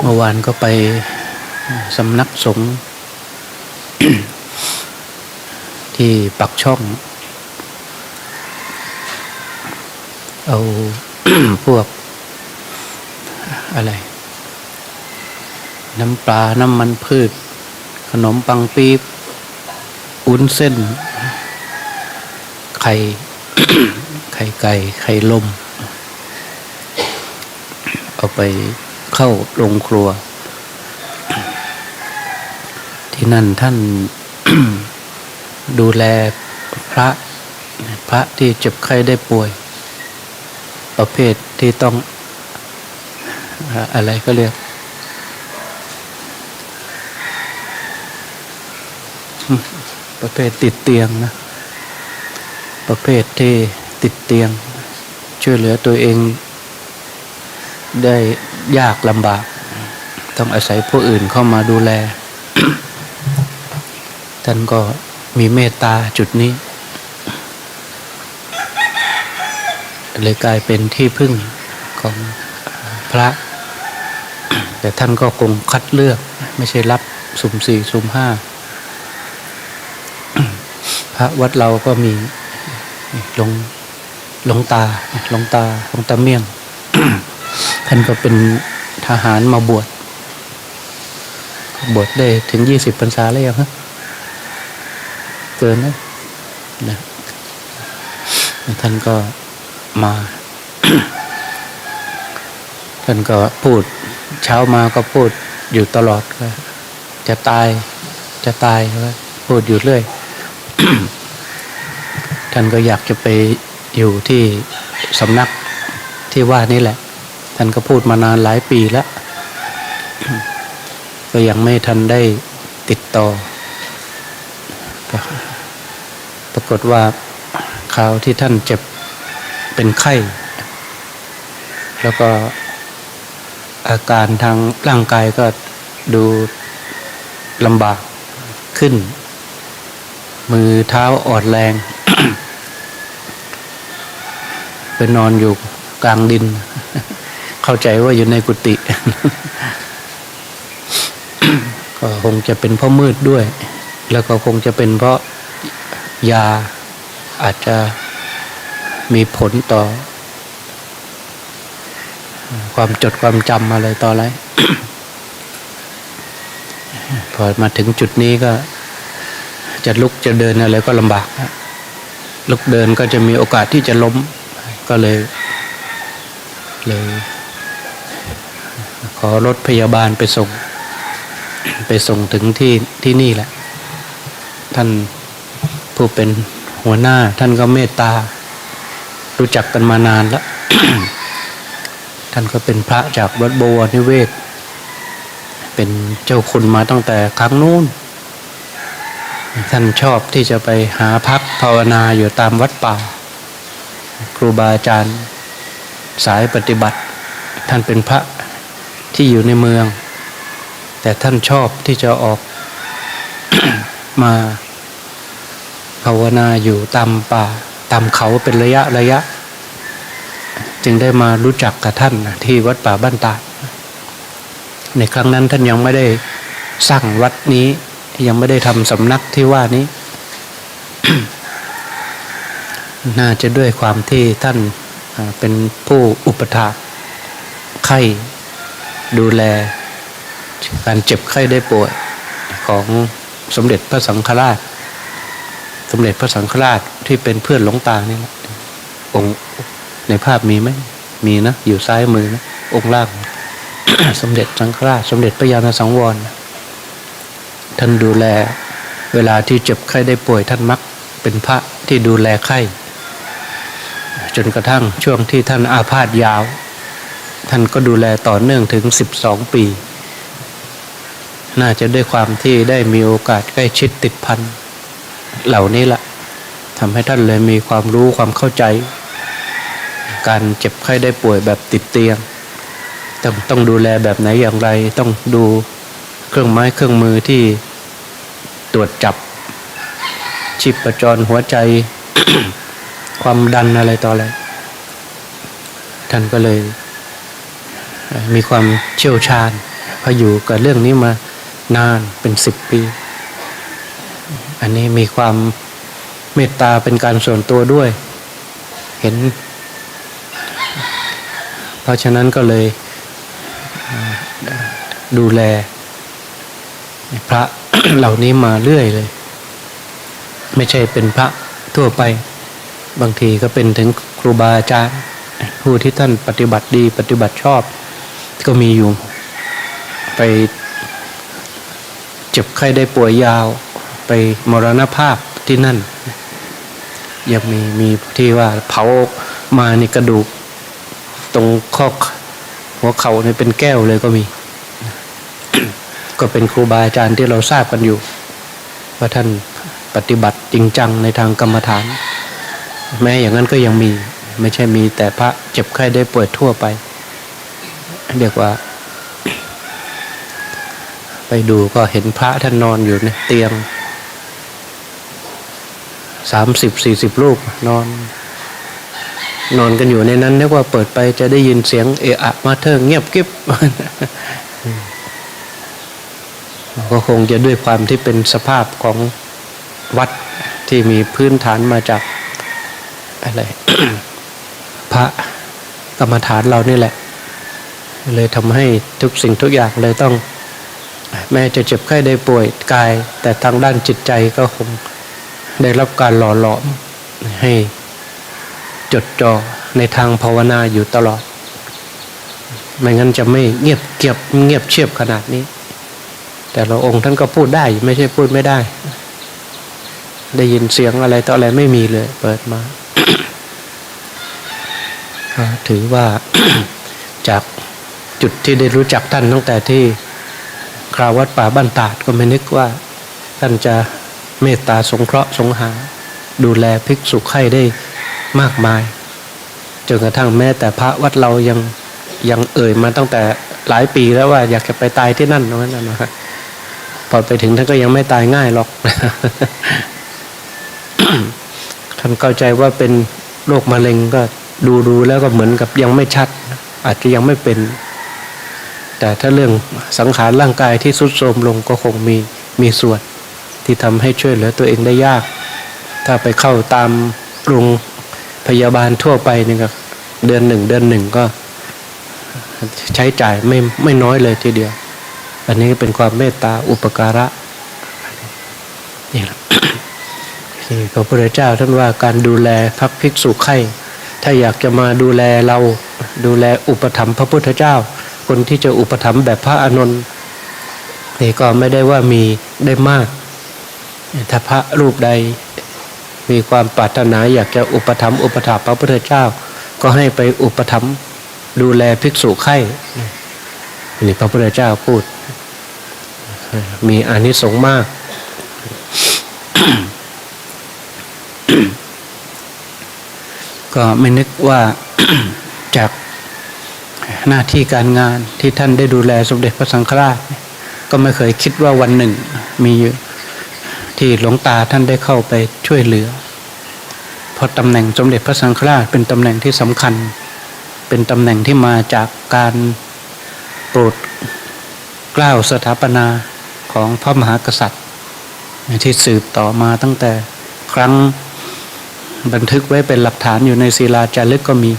เมื่อวานก็ไปสำนักสงฆ์ที่ปักช่อง เอาพวกอะไร น้ำปลา น้ำมันพืช ขนมปังปี๊บ อุ้นเส้น ไข่ ข่ไก่ไข่ลม เอาไปเข้าโรงครัว ที่นั่นท่านดูแลพระพระที่เจ็บไข้ได้ป่วย ประเภทที่ต้องอ่าอะไรก็เรียกประเภทติดเตียงนะ ประเภทที่ ติดเตียง ช่วยเหลือตัวเอง ได้ยากลำบาก ต้องอาศัยผู้อื่นเข้ามาดูแล ท่านก็มีเมตตาจุดนี้เลยกลายเป็นที่พึ่งของพระ แต่ท่านก็คงคัดเลือก ไม่ใช่รับสุ่มสี่สุ่มห้าพระวัดเราก็มีหลง หลวงตาหลวงตาหลวงตาเมี่ยง ท่านก็เป็นทหารมาบวช บวชได้ถึงยี่สิบพรรษาแล้วฮะเกินนะนะท่านก็มา ท่านก็พูด เช้ามาก็พูดอยู่ตลอดว่าจะตาย จะตายว่าพูดอยู่เรื่อย ท่านก็อยากจะไป อยู่ที่สำนักที่ว่านี่แหละ ท่านก็พูดมานานหลายปีแล้ว ก็ยังไม่ทันได้ติดต่อ ปรากฏว่าคราวที่ท่านเจ็บเป็นไข้ แล้วก็อาการทางร่างกายก็ดูลำบากขึ้น มือเท้าอ่อนแรง ไปนอนอยู่กลางดิน เข้าใจว่าอยู่ในกุฏิก็คงจะเป็นเพราะมืดด้วย แล้วก็คงจะเป็นเพราะยาอาจจะมีผลต่อ ความจดความจำอะไรต่ออะไร พอมาถึงจุดนี้ก็ จะลุกจะเดินอะไรก็ลำบากลุกเดินก็จะมีโอกาสที่จะล้ม ก็เลย เลย ขอรถพยาบาลไปส่ง ไปส่งถึงที่ที่นี่แหละ ท่านผู้เป็นหัวหน้า ท่านก็เมตตา รู้จักกันมานานแล้ว ท่านก็เป็นพระจากวัดบวรนิเวศ เป็นเจ้าคุณมาตั้งแต่ครั้งนู้นท่านชอบที่จะไปหาพักภาวนาอยู่ตามวัดป่า รูบาอาจารย์ สายปฏิบัติ ท่านเป็นพระที่อยู่ในเมือง แต่ท่านชอบที่จะออกมาภาวนาอยู่ตามป่าตามเขาเป็นระยะระยะ จึงได้มารู้จักกับท่านที่วัดป่าบ้านตาดในครั้งนั้นท่านยังไม่ได้สร้างวัดนี้ยังไม่ได้ทำสำนักที่ว่านี้ น่าจะด้วยความที่ท่านเป็นผู้อุปถากไข้ดูแล การเจ็บไข้ได้ป่วยของสมเด็จพระสังฆราช สมเด็จพระสังฆราชที่เป็นเพื่อนหลวงตานี่แหละองค์ในภาพมีไหมมีนะ อยู่ซ้ายมือนะองค์ล่าง สมเด็จสังฆราช สมเด็จพระยาณสังวร ท่านดูแล เวลาที่เจ็บไข้ได้ป่วยท่านมักเป็นพระที่ดูแลไข้ จนกระทั่งช่วงที่ท่านอาพาธยาว ท่านก็ดูแลต่อเนื่องถึง 12 ปี น่าจะด้วยความที่ได้มีโอกาสใกล้ชิดติดพันเหล่านี้ละทำให้ท่านเลยมีความรู้ความเข้าใจ การเจ็บไข้ได้ป่วยแบบติดเตียง ต้องต้องดูแลแบบไหนอย่างไร ต้องดูเครื่องไม้เครื่องมือที่ตรวจจับชีพจรหัวใจ ความดันอะไรต่ออะไร ท่านก็เลย มีความเชี่ยวชาญพออยู่กับเรื่องนี้มานานเป็นสิบปี อันนี้มีความเมตตาเป็นการส่วนตัวด้วย เห็น เพราะฉะนั้นก็เลยดูแล พระเหล่านี้มาเรื่อยเลย ไม่ใช่เป็นพระทั่วไป บางทีก็เป็นถึงครูบาอาจารย์ผู้ที่ท่านปฏิบัติดีปฏิบัติชอบ ก็มีอยู่ ไปเจ็บไข้ได้ป่วยยาว ไปมรณภาพที่นั่น ยังมีมีที่ว่าเผามาในกระดูก ตรงข้อหัวเข่าเนี่ยเป็นแก้วเลยก็มี ก็เป็นครูบาอาจารย์ที่เราทราบกันอยู่ ว่าท่านปฏิบัติจริงจังในทางกรรมฐาน แม้อย่างนั้นก็ยังมีไม่ใช่มีแต่พระเจ็บไข้ได้ป่วยทั่วไป เรียกว่า ไปดูก็เห็นพระท่านนอนอยู่ในเตียงสามสิบสี่สิบรูปนอน นอนกันอยู่ในนั้นนึกว่าเปิดไปจะได้ยินเสียงเอะอะมาเธอเงียบกิ๊บก็คงจะด้วยความที่เป็นสภาพของวัดที่มีพื้นฐานมาจาก อะไร พระกรรมฐานเรานี่แหละ เลยทำให้ทุกสิ่งทุกอย่างเลยต้อง แม้จะเจ็บไข้ได้ป่วยกาย แต่ทางด้านจิตใจก็คงได้รับการหล่อหลอมให้จดจ่อในทางภาวนาอยู่ตลอด ไม่งั้นจะไม่เงียบเกียบเงียบเชียบขนาดนี้ แต่ละองค์ท่านก็พูดได้ไม่ใช่พูดไม่ได้ ได้ยินเสียงอะไรต่ออะไรไม่มีเลย เปิดมา ถือว่าจากจุดที่ได้รู้จักท่านตั้งแต่ที่คราววัดป่าบ้านตาดก็ไม่นึกว่า ท่านจะเมตตาสงเคราะห์สงหา ดูแลภิกษุไข่ได้มากมายจนกระทั่งแม้แต่พระวัดเรายังยังเอ่ยมาตั้งแต่หลายปีแล้วว่าอยากจะไปตายที่นั่นตรงนั้นนะฮะพอไปถึงท่านก็ยังไม่ตายง่ายหรอก ท่านเข้าใจว่าเป็นโรคมะเร็งก็ดูดูแล้วก็เหมือนกับยังไม่ชัด อาจจะยังไม่เป็น แต่ถ้าเรื่องสังขารร่างกายที่สุดโทรมลงก็คงมีมีส่วนที่ทำให้ช่วยเหลือตัวเองได้ยาก ถ้าไปเข้าตามโรงพยาบาลทั่วไปนี่ก็เดือนหนึ่งเดือนหนึ่งก็ใช้จ่ายไม่ไม่น้อยเลยทีเดียว อันนี้เป็นความเมตตาอุปการะนี่แหละ ที่พระพุทธเจ้าท่านว่าการดูแลพระภิกษุไข่ถ้าอยากจะมาดูแลเราดูแลอุปถัมภ์พระพุทธเจ้า คนที่จะอุปถัมภ์แบบพระอานนท์นี่ก็ไม่ได้ว่ามีได้มาก ถ้าพระรูปใดมีความปรารถนาอยากจะอุปถัมภ์อุปถัมภ์พระพุทธเจ้า ก็ให้ไปอุปถัมภ์ดูแลภิกษุไข่นี่พระพุทธเจ้าพูด มีอานิสงส์มาก ก็ไม่นึกว่าจากหน้าที่การงานที่ท่านได้ดูแลสมเด็จพระสังฆราช ก็ไม่เคยคิดว่าวันหนึ่งมีอยู่ที่หลวงตาท่านได้เข้าไปช่วยเหลือเพราะตำแหน่งสมเด็จพระสังฆราชเป็นตำแหน่งที่สำคัญ เป็นตำแหน่งที่มาจากการโปรดเกล้าสถาปนาของพระมหากษัตริย์ ที่สืบต่อมาตั้งแต่ครั้ง บันทึกไว้เป็นหลักฐานอยู่ในศิลาจารึกก็มี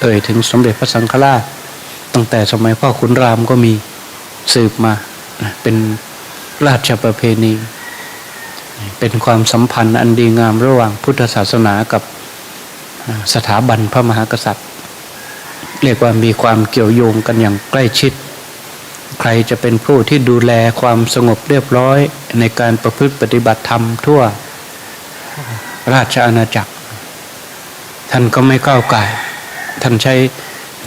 เอ่ยถึงสมเด็จพระสังฆราช ตั้งแต่สมัยพ่อขุนรามก็มีสืบมาเป็นราชประเพณี เป็นความสัมพันธ์อันดีงามระหว่างพุทธศาสนากับสถาบันพระมหากษัตริย์ เรียกว่ามีความเกี่ยวโยงกันอย่างใกล้ชิด ใครจะเป็นผู้ที่ดูแลความสงบเรียบร้อยในการประพฤติปฏิบัติธรรมทั่ว ราชอาณาจักร ท่านก็ไม่ก้าวไก่ท่านใช้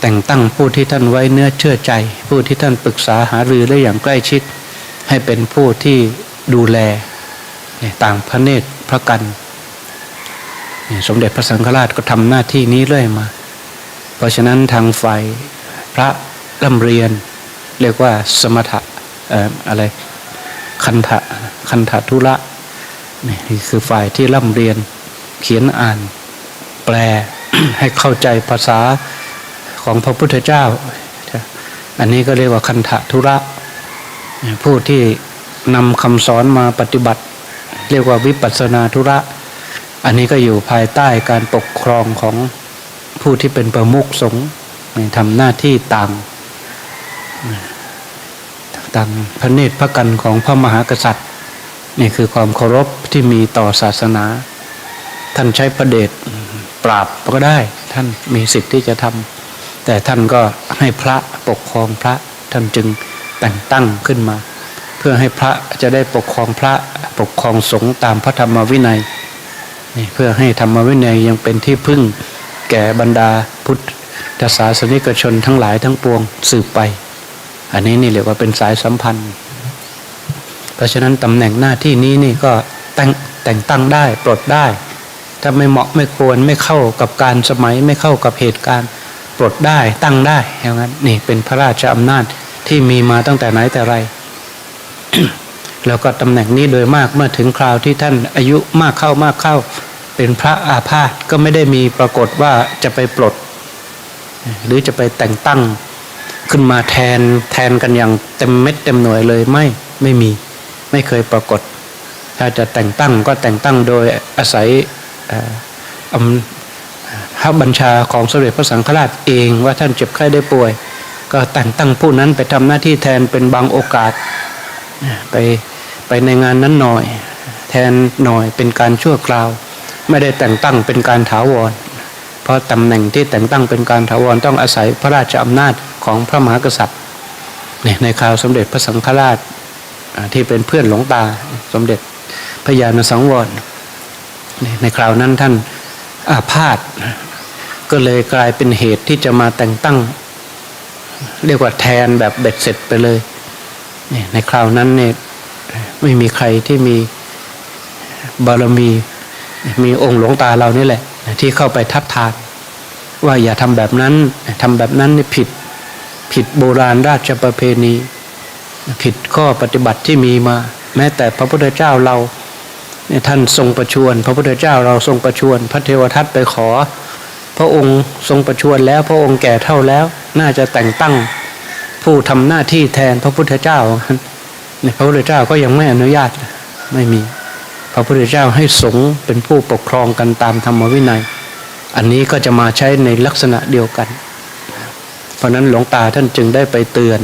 แต่งตั้งผู้ที่ท่านไว้เนื้อเชื่อใจ ผู้ที่ท่านปรึกษาหารือได้อย่างใกล้ชิด ให้เป็นผู้ที่ดูแลต่างพระเนตรพระกันสมเด็จพระสังฆราชก็ทำหน้าที่นี้เรื่อยมา เพราะฉะนั้นทางฝ่ายพระร่ำเรียน เรียกว่าสมถะอออะไรคันธะคันธะธุระ นี่คือฝ่ายที่ร่ำเรียนเขียนอ่าน แปลให้เข้าใจภาษาของพระพุทธเจ้า อันนี้ก็เรียกว่าคันธทุระ ผู้ที่นำคำสอนมาปฏิบัติ เรียกว่าวิปัสนาธุระ อันนี้ก็อยู่ภายใต้การปกครองของผู้ที่เป็นประมุขสงฆ์ทำหน้าที่ต่างต่างพระเนตรพระกันของพระมหากษัตริย์ นี่คือความเคารพที่มีต่อศาสนา ท่านใช้ประเดชปราบก็ได้ ท่านมีสิทธิ์ที่จะทำแต่ท่านก็ให้พระปกครองพระท่านจึงแต่งตั้งขึ้นมา เพื่อให้พระจะได้ปกครองพระปกครองสงฆ์ตามพระธรรมวินัยนี่เพื่อให้ธรรมวินัยยังเป็นที่พึ่งแก่บรรดาพุทธศาสนิกชนทั้งหลายทั้งปวงสืบไป อันนี้นี่เรียกว่าเป็นสายสัมพันธ์ ราะฉะนั้นตำแหน่งหน้าที่นี้นี่ก็แต่งแต่งตั้งได้ปลดได้ ถ้าไม่เหมาะไม่ควรไม่เข้ากับการสมัยไม่เข้ากับเหตุการณ์ปลดได้ตั้งได้อย่างนั้นนี่เป็นพระราชอำนาจที่มีมาตั้งแต่ไหนแต่ไร แล้วก็ตำแหน่งนี้โดยมากเมื่อถึงคราวที่ท่านอายุมากเข้ามากเข้า เป็นพระอาพาธก็ไม่ได้มีปรากฏว่าจะไปปลด หรือจะไปแต่งตั้งขึ้นมาแทนแทนกันอย่างเต็มเม็ดเต็มหน่วยเลยไม่ไม่มี ไม่เคยปรากฏ ถ้าจะแต่งตั้งก็แต่งตั้งโดยอาศัยอำพระบัญชาของสมเด็จพระสังฆราชเองว่าท่านเจ็บไข้ได้ป่วย ก็แต่งตั้งผู้นั้นไปทำหน้าที่แทนเป็นบางโอกาสไปไปในงานนั้นหน่อย แทนหน่อยเป็นการชั่วคราว ไม่ได้แต่งตั้งเป็นการถาวร เพราะตำแหน่งที่แต่งตั้งเป็นการถาวรต้องอาศัยพระราชอำนาจของพระมหากษัตริย์ในคราวสมเด็จพระสังฆราช ที่เป็นเพื่อนหลวงตาสมเด็จพระญาณสังวรในคราวนั้นท่านอาพาธก็เลยกลายเป็นเหตุที่จะมาแต่งตั้ง เรียกว่าแทนแบบเบ็ดเสร็จไปเลยในคราวนั้นเนี่ยไม่มีใครที่มีบารมีมีองค์หลวงตาเรานี่แหละ ที่เข้าไปทับทานว่าอย่าทำแบบนั้นทำแบบนั้นนี่ผิดผิดโบราณราชประเพณี ผิดข้อปฏิบัติที่มีมา แม้แต่พระพุทธเจ้าเราท่านทรงประชวรพระพุทธเจ้าเราทรงประชวรพระเทวทัตไปขอ พระองค์ทรงประชวรแล้วพระองค์แก่เท่าแล้ว น่าจะแต่งตั้งผู้ทำหน้าที่แทนพระพุทธเจ้าพระพุทธเจ้าก็ยังไม่อนุญาตไม่มี พระพุทธเจ้าให้สงฆ์เป็นผู้ปกครองกันตามธรรมวินัย อันนี้ก็จะมาใช้ในลักษณะเดียวกัน เพราะนั้นหลวงตาท่านจึงได้ไปเตือน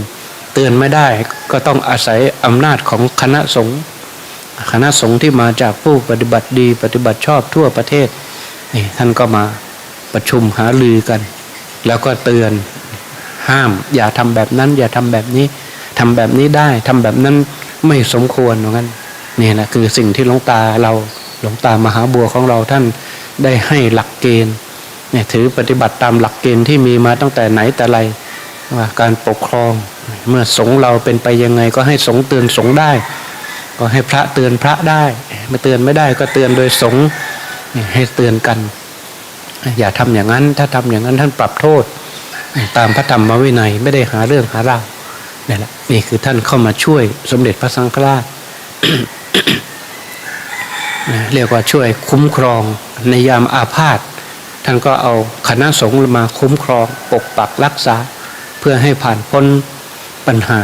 ตือนไม่ได้ ก็ต้องอาศัยอำนาจของคณะสงฆ์คณะสงฆ์ที่มาจากผู้ปฏิบัติดี ปฏิบัติชอบทั่วประเทศนี่ท่านก็มาประชุมหาลือกัน แล้วก็เตือนห้าม อย่าทำแบบนั้น อย่าทำแบบนี้ทำแบบนี้ได้ทำแบบนั้นไม่สมควรเหมือนกันนี่นะคือสิ่งที่หลวงตาเราหลวงตามหาบัวของเราท่านได้ให้หลักเกณฑ์เนี่ยถือปฏิบัติตามหลักเกณฑ์ที่มีมาตั้งแต่ไหนแต่ไรว่าการปกครอง เมื่อสงเราเป็นไปยังไงก็ให้สงเตือนสงได้ ก็ให้พระเตือนพระได้ไม่เตือนไม่ได้ก็เตือนโดยสงให้เตือนกัน อย่าทำอย่างนั้น ถ้าทำอย่างนั้นท่านปรับโทษ ตามพระธรรมวินัยไม่ได้หาเรื่องหาราวนี่แหละนี่คือท่านเข้ามาช่วยสมเด็จพระสังฆราชเรียกว่าช่วยคุ้มครองในยามอาพาธท่านก็เอาคณะสงฆ์มาคุ้มครองปกปักรักษา เพื่อให้ผ่านพ้น ปัญหา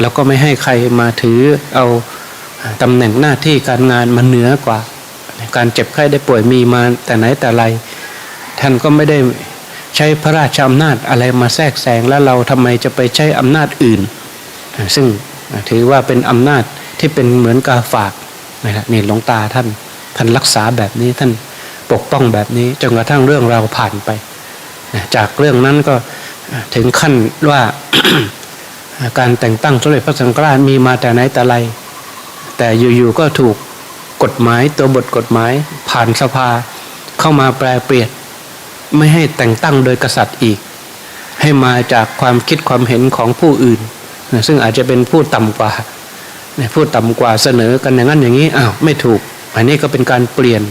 แล้วก็ไม่ให้ใครมาถือเอาตำแหน่งหน้าที่การงานมาเหนือกว่า การเจ็บไข้ได้ป่วยมีมาแต่ไหนแต่ไร ท่านก็ไม่ได้ใช้พระราชอำนาจอะไรมาแทรกแซงแล้วเราทำไมจะไปใช้อำนาจอื่น ซึ่งถือว่าเป็นอำนาจที่เป็นเหมือนกาฝากนะครับนี่หลวงตาท่านท่านรักษาแบบนี้ท่านปกป้องแบบนี้จนกระทั่งเรื่องเราผ่านไป จากเรื่องนั้นก็ถึงขั้นว่า การแต่งตั้งสมเด็จพระสังฆราชมีมาแต่ไหนแต่ไร แต่อยู่ๆก็ถูกกฎหมายตัวบทกฎหมายผ่านสภาเข้ามาแปลเปลี่ยนไม่ให้แต่งตั้งโดยกษัตริย์อีก ให้มาจากความคิดความเห็นของผู้อื่น ซึ่งอาจจะเป็นผู้ต่ำกว่าผู้ต่ำกว่าเสนอกันอย่างนั้นอย่างนี้อ้าวไม่ถูก อันนี้ก็เป็นการเปลี่ยน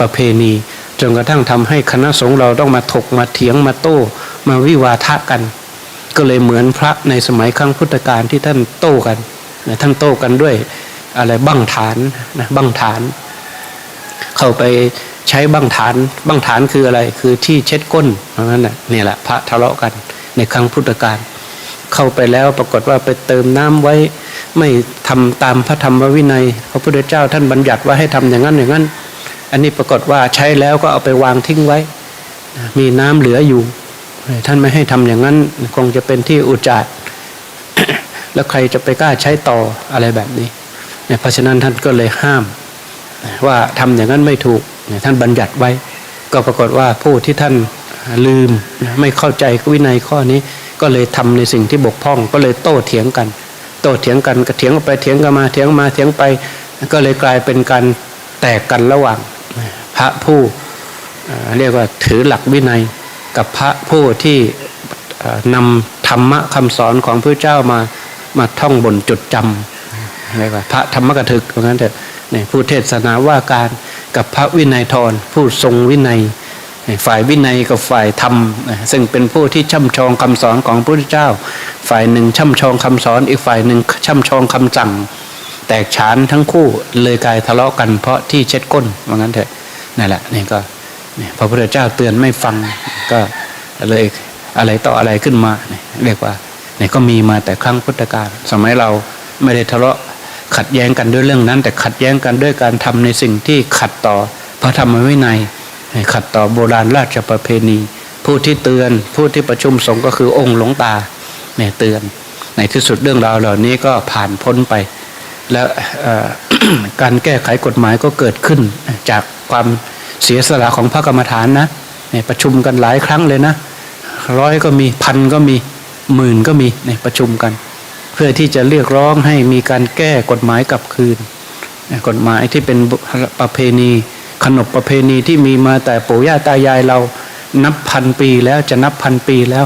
ประเพณีจนกระทั่งทำให้คณะสงฆ์เราต้องมาถกมาเถียงมาโต้มาวิวาทะกัน ก็เลยเหมือนพระในสมัยครั้งพุทธกาลที่ท่านโต้กันท่านโต้กันด้วยอะไรบั้งฐานนะบั้งฐาน เข้าไปใช้บังฐานบังฐานคืออะไร คือที่เช็ดก้นเพราะงั้นแหละนี่แหละพระทะเลาะกันในครั้งพุทธกาลเข้าไปแล้วปรากฏว่าไปเติมน้ำไว้ ไม่ทำตามพระธรรมวินัยพระพุทธเจ้าท่านบัญญัติว่าให้ทำอย่างนั้นอย่างนั้น อันนี้ปรากฏว่าใช้แล้วก็เอาไปวางทิ้งไว้ มีน้ำเหลืออยู่ ท่านไม่ให้ทำอย่างนั้นคงจะเป็นที่อุจจารแล้วใครจะไปกล้าใช้ต่ออะไรแบบนี้เนี่ยเพราะฉะนั้นท่านก็เลยห้าม ว่าทำอย่างนั้นไม่ถูกเนี่ยท่านบัญญัติไว้ ก็ปรากฏว่าผู้ที่ท่านลืมไม่เข้าใจวินัยข้อนี้ ก็เลยทำในสิ่งที่บกพร่อง ก็เลยโต้เถียงกัน โต้เถียงกันก็เถียงไปเถียงกันมาเถียงมาเถียงไป ก็เลยกลายเป็นการแตกกันระหว่างพระผู้เรียกว่าถือหลักวินัย กับพระผู้ที่เอ่อนำธรรมะคำสอนของพระเจ้ามามาท่องบนจดจำเรียกว่าพระธรรมกถึกเพราะงั้นเถอะเนี่ยผู้เทศนาว่าการกับพระวินัยทรผู้ทรงวินัย ฝ่ายวินัยกับฝ่ายธรรมนะซึ่งเป็นผู้ที่ช่ำชองคำสอนของพระพุทธเจ้า ฝ่ายหนึ่งช่ำชองคำสอน อีกฝ่ายหนึ่งช่ำชองคำสั่ง แตกฉานทั้งคู่เลยกลายทะเลาะกันเพราะที่เช็ดก้นว่างั้นเถอะนั่นแหละนี่ก็นี่ พระพุทธเจ้าเตือนไม่ฟังก็เลยอะไรต่ออะไรขึ้นมาเรียกว่านี่ก็มีมาแต่ครั้งพุทธกาลสมัยเราไม่ได้ทะเลาะขัดแย้งกันด้วยเรื่องนั้น แต่ขัดแย้งกันด้วยการทำในสิ่งที่ขัดต่อพระธรรมวินัยขัดต่อโบราณราชประเพณี ผู้ที่เตือนผู้ที่ประชุมสงฆ์ก็คือองค์หลวงตาเนี่ยเตือน ในที่สุดเรื่องราวเหล่านี้ก็ผ่านพ้นไป แล้วการแก้ไขกฎหมายก็เกิดขึ้นจากความ เสียสละของพระกรรมฐานนะเนี่ยประชุมกันหลายครั้งเลยนะร้อยก็มีพันก็มีหมื่นก็มีเนี่ยประชุมกัน เพื่อที่จะเรียกร้องให้มีการแก้กฎหมายกลับคืน กฎหมายที่เป็นประเพณี ขนบประเพณีที่มีมาแต่ปู่ย่าตายายเรานับพันปีแล้วจะนับพันปีแล้ว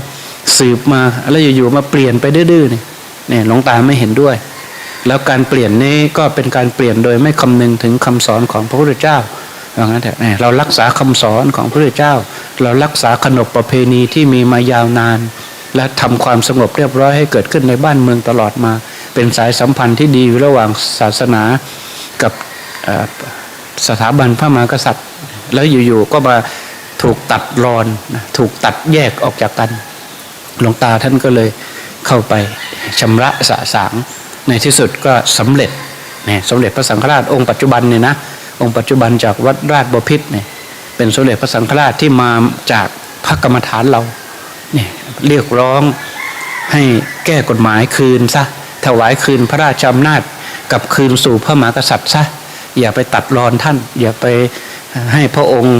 สืบมาแล้วอยู่ๆมาเปลี่ยนไปดื้อๆเนี่ยเนี่ยหลวงตาไม่เห็นด้วย แล้วการเปลี่ยนนี้ก็เป็นการเปลี่ยนโดยไม่คำนึงถึงคำสอนของพระพุทธเจ้า ว่างั้นเถอะเนี่ยเรารักษาคำสอนของพระเจ้า เรารักษาขนบประเพณีที่มีมายาวนาน และทำความสงบเรียบร้อยให้เกิดขึ้นในบ้านเมืองตลอดมา เป็นสายสัมพันธ์ที่ดีระหว่างศาสนากับสถาบันพระมหากษัตริย์ แล้วอยู่ๆก็มาถูกตัดรอนถูกตัดแยกออกจากกันหลวงตาท่านก็เลยเข้าไปชำระสะสางในที่สุดก็สำเร็จเนี่ยสมเด็จพระสังฆราชองค์ปัจจุบันเนี่ยนะ องค์ปัจจุบันจากวัดราชบพิตรเนี่ยเป็นสมเด็จพระสังฆราชที่มาจากพระกรรมฐานเราเนี่ยเรียกร้องให้แก้กฎหมายคืนซะถวายคืนพระราชอำนาจกับคืนสู่พระมหากษัตริย์ซะอย่าไปตัดรอนท่าน อย่าไปให้พระองค์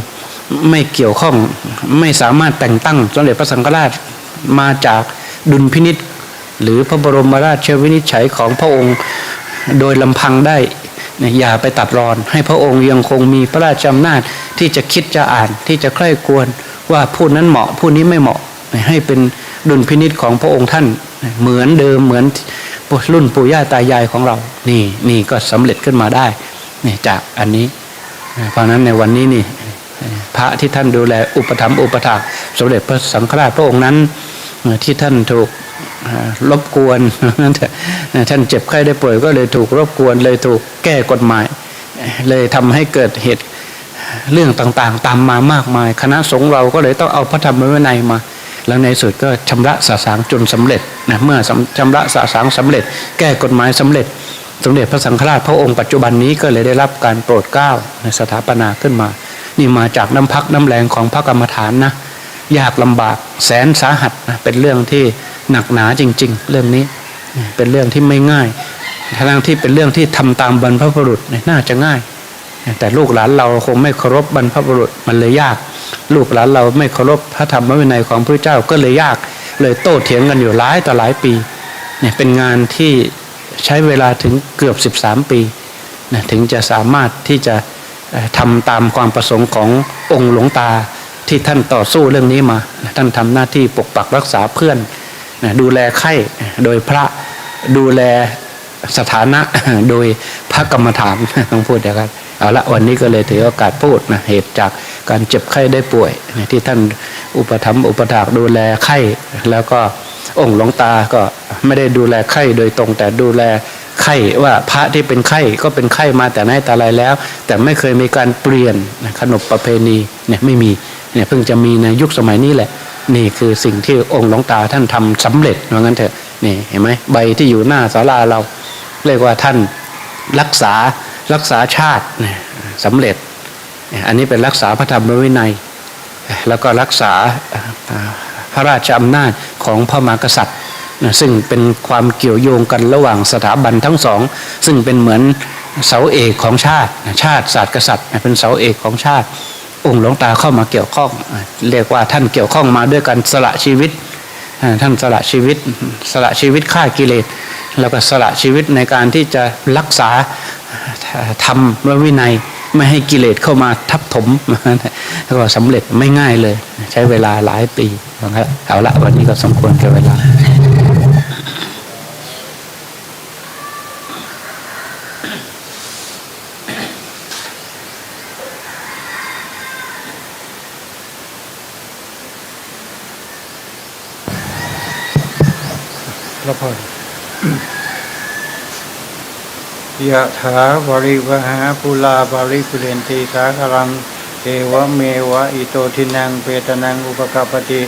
ไม่เกี่ยวข้องไม่สามารถแต่งตั้งสมเด็จพระสังฆราชมาจากดุลพินิษหรือพระบรมราชวินิจฉัยของพระองค์โดยลำพังได้ อย่าไปตัดรอน ให้พระองค์ยังคงมีพระราชอำนาจที่จะคิดจะอ่านที่จะใคร่ควรว่าผู้นั้นเหมาะผู้นี้ไม่เหมาะให้เป็นดุลพินิษของพระองค์ท่านเหมือนเดิมเหมือนรุ่นปู่ย่าตายายของเรา นี่นี่ก็สำเร็จขึ้นมาได้นี่จากอันนี้ เพราะฉะนั้นในวันนี้นี่พระที่ท่านดูแลอุปถัมภ์อุปถากสมเด็จพระสังฆราชพระองค์นั้นที่ท่านถูก รบกวนท่านเจ็บไข้ได้ป่วยก็เลยถูกรบกวน เลยถูกแก้กฎหมาย เลยทำให้เกิดเหตุเรื่องต่างๆ ตามมามากมาย คณะสงฆ์เราก็เลยต้องเอาพระธรรมวินัยมา แล้วในสุดก็ชำระสาสางจนสำเร็จนะเมื่อชำระสาสางสำเร็จ แก้กฎหมายสำเร็จ สมเด็จพระสังฆราชพระองค์ปัจจุบันนี้ก็เลยได้รับการโปรดเกล้าในสถาปนาขึ้นมา นี่มาจากน้ำพักน้ำแรงของพระกรรมฐานนะ ยากลำบากแสนสาหัสนะเป็นเรื่องที่หนักหนาจริง ๆ เรื่องนี้เป็นเรื่องที่ไม่ง่ายทั้งที่เป็นเรื่องที่ทำตามบรรพบุรุษน่าจะง่าย แต่ลูกหลานเราคงไม่เคารพบรรพบุรุษมันเลยยาก ลูกหลานเราไม่เคารพพระธรรมวินัยของพระเจ้าก็เลยยาก เลยโต้เถียงกันอยู่หลายต่อหลายปีเนี่ยเป็นงานที่ใช้เวลาถึงเกือบ 13 ปีนะถึงจะสามารถที่จะทำตามความประสงค์ขององค์หลวงตา ที่ท่านต่อสู้เรื่องนี้มา ท่านทำหน้าที่ปกปักรักษาเพื่อน ดูแลไข้โดยพระดูแลสถานะโดยพระกรรมฐานต้องพูดอย่างนั้นเอาละวันนี้ก็เลยถือโอกาสพูดนะเหตุจากการเจ็บไข้ได้ป่วย ที่ท่านอุปถัมภ์อุปถากดูแลไข้ แล้วก็องค์หลวงตาก็ไม่ได้ดูแลไข้โดยตรงแต่ดูแลไข้ว่าพระที่เป็นไข้ก็เป็นไข้มาแต่ไหนแต่ไรแล้ว แต่ไม่เคยมีการเปลี่ยนขนบประเพณีเนี่ยไม่มี เนี่ยเพิ่งจะมีในยุคสมัยนี้แหละ นี่คือสิ่งที่องค์หลวงตาท่านทำสำเร็จว่างั้นเถอะนี่เห็นไหมใบที่อยู่หน้าศาลาเรา เรียกว่าท่านรักษารักษาชาติเนี่ยสำเร็จ อันนี้เป็นรักษาพระธรรมวินัย แล้วก็รักษาพระราชอำนาจของพระมหากษัตริย์ ซึ่งเป็นความเกี่ยวโยงกันระหว่างสถาบันทั้งสอง ซึ่งเป็นเหมือนเสาเอกของชาติชาติศาสตร์กษัตริย์เป็นเสาเอกของชาติ องค์หลวงตาเข้ามาเกี่ยวข้อง เรียกว่าท่านเกี่ยวข้องมาด้วยการสละชีวิต ท่านสละชีวิตสละชีวิตฆ่ากิเลส แล้วก็สละชีวิตในการที่จะรักษาธรรมและวินัยไม่ให้กิเลสเข้ามาทับถมแล้วก็สำเร็จไม่ง่ายเลย ใช้เวลาหลายปีนะครับเอาละวันนี้ก็สมควรแก่เวลา ละพรยะถาวริวหาปุลาบาริปุเรนตีสาคลัง เอวะเมวะอิโตทินังเปตนังอุปกปปติ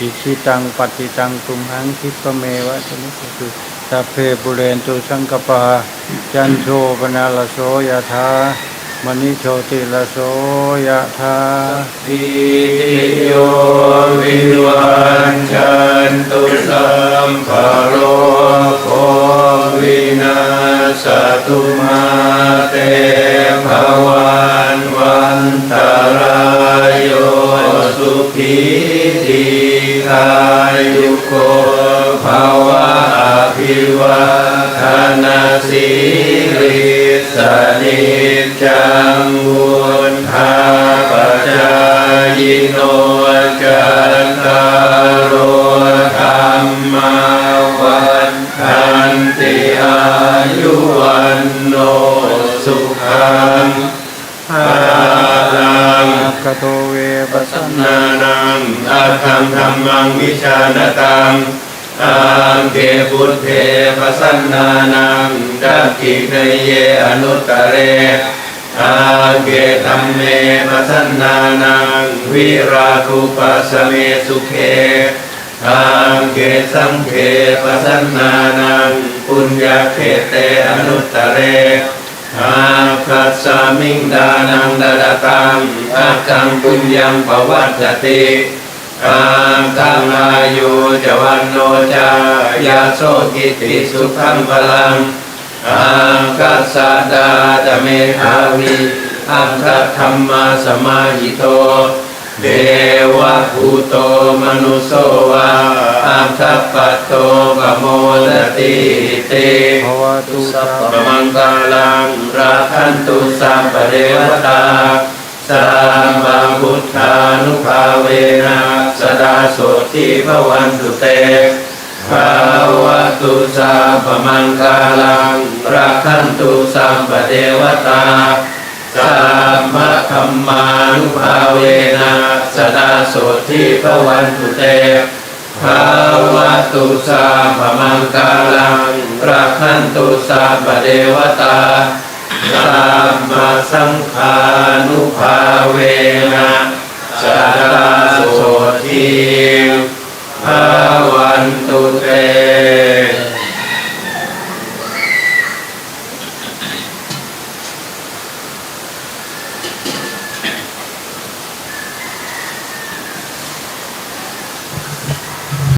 อิชิตังปฏิตังตุมหังคิปเมวะสมุปตุสัพเพปุเรนตุสังกปาจันโทปนาลโสยะถา มณิโชติลโสยะถาอิติโยวิวันจันตุสัมภโรโควินาสตุมาเตภวันวันตรายโยสุขีทีขายุโกภวะอภิวาทนาสิริสนิ จังวุธาปจายโนจันตารโรธรรมาวันทันติอายุวันโนสุขังภาลังกโตเวปัสสนานังอาคังธรรมังวิชานตังอังเกพุทเทปสันนานังดักขิในเยอนุตตเร อังเกธรรมเมปสันนานังวิราคุปัสเมสุเขอังเกสังเขปสันนานังปุญญาเขเตอนุตตเรอาคัสสามิงดานังดาดตังอาคังปุญญังปวัตติอาคังอายุจวันโนจายาโสกิติสุขังพลัง อาคัสสะดาตเมธาวิอังคัธรรมาสมาหิโต เดวะภูโตมนุสโสวาอังคัปปัตโตปะโมดติเตภวตุสัพปมังกาลังราคันตุสัมปเดวตาสัมมาพุทธานุภาเวนะสดาโสติภวันตุเต ภาวะตุสาปมังคาลังระคันตุสัมปเทวตาสามะธรรมานุภาเวนะสตาสสทิพวันตุเตภาวะตุสาปมังคาลังระคันตุสัมปเทวตาสามะสังขานุภาเวนะสตาสสที่ ภวันตุเต